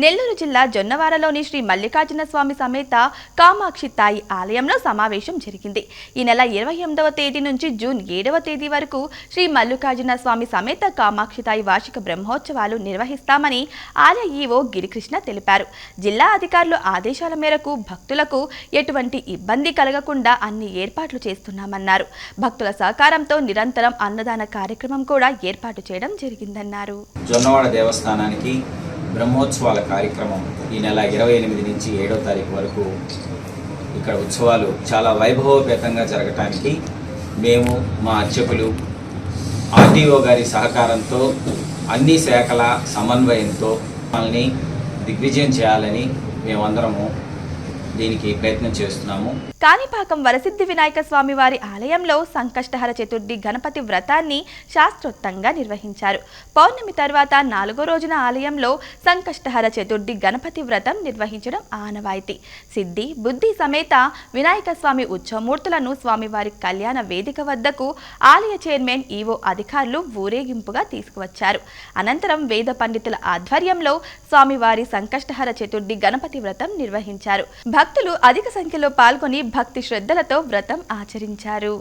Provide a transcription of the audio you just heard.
నెల్లూరు జిల్లా జొన్నవారలోని శ్రీ మల్లికార్జున స్వామి సమేత కామాక్షి తాయి ఆలయంలో సమావేశం జరిగింది. ఈ నెల ఇరవై ఎనిమిదవ తేదీ నుంచి జూన్ ఏడవ తేదీ వరకు శ్రీ మల్లికార్జున స్వామి సమేత కామాక్షి తాయి వార్షిక బ్రహ్మోత్సవాలు నిర్వహిస్తామని ఆలయ ఈవో గిరికృష్ణ తెలిపారు. జిల్లా అధికారులు ఆదేశాల మేరకు భక్తులకు ఎటువంటి ఇబ్బంది కలగకుండా అన్ని ఏర్పాట్లు చేస్తున్నామన్నారు. భక్తుల సహకారంతో నిరంతరం అన్నదాన కార్యక్రమం కూడా ఏర్పాటు చేయడం జరిగిందన్నారు. జొన్నవాడ దేవస్థానానికి బ్రహ్మోత్సవాల కార్యక్రమం ఈ నెల ఇరవై ఎనిమిది నుంచి ఏడో తారీఖు వరకు ఇక్కడ ఉత్సవాలు చాలా వైభవపేతంగా జరగటానికి మేము మా అర్చకులు ఆర్టీఓ గారి సహకారంతో అన్ని శాఖల సమన్వయంతో మనల్ని దిగ్విజయం చేయాలని మేమందరము దీనికి ప్రయత్నం చేస్తున్నాము. కాణిపాకం వరసిద్ధి వినాయక స్వామి వారి ఆలయంలో సంకష్టహర చతుర్థి గణపతి వ్రతాన్ని శాస్త్రోక్తంగా నిర్వహించారు. పౌర్ణమి తర్వాత నాలుగో రోజున ఆలయంలో సంకష్టహర చతుర్థి గణపతి వ్రతం నిర్వహించడం ఆనవాయితీ. సిద్ధి బుద్ధి సమేత వినాయక స్వామి ఉత్సవమూర్తులను స్వామివారి కళ్యాణ వేదిక వద్దకు ఆలయ చైర్మన్ ఈవో అధికారులు ఊరేగింపుగా తీసుకువచ్చారు. అనంతరం వేద పండితుల ఆధ్వర్యంలో స్వామివారి సంకష్టహర చతుర్థి గణపతి వ్రతం నిర్వహించారు. భక్తులు అధిక సంఖ్యలో పాల్గొని భక్తి శ్రద్ధలతో వ్రతం ఆచరించారు.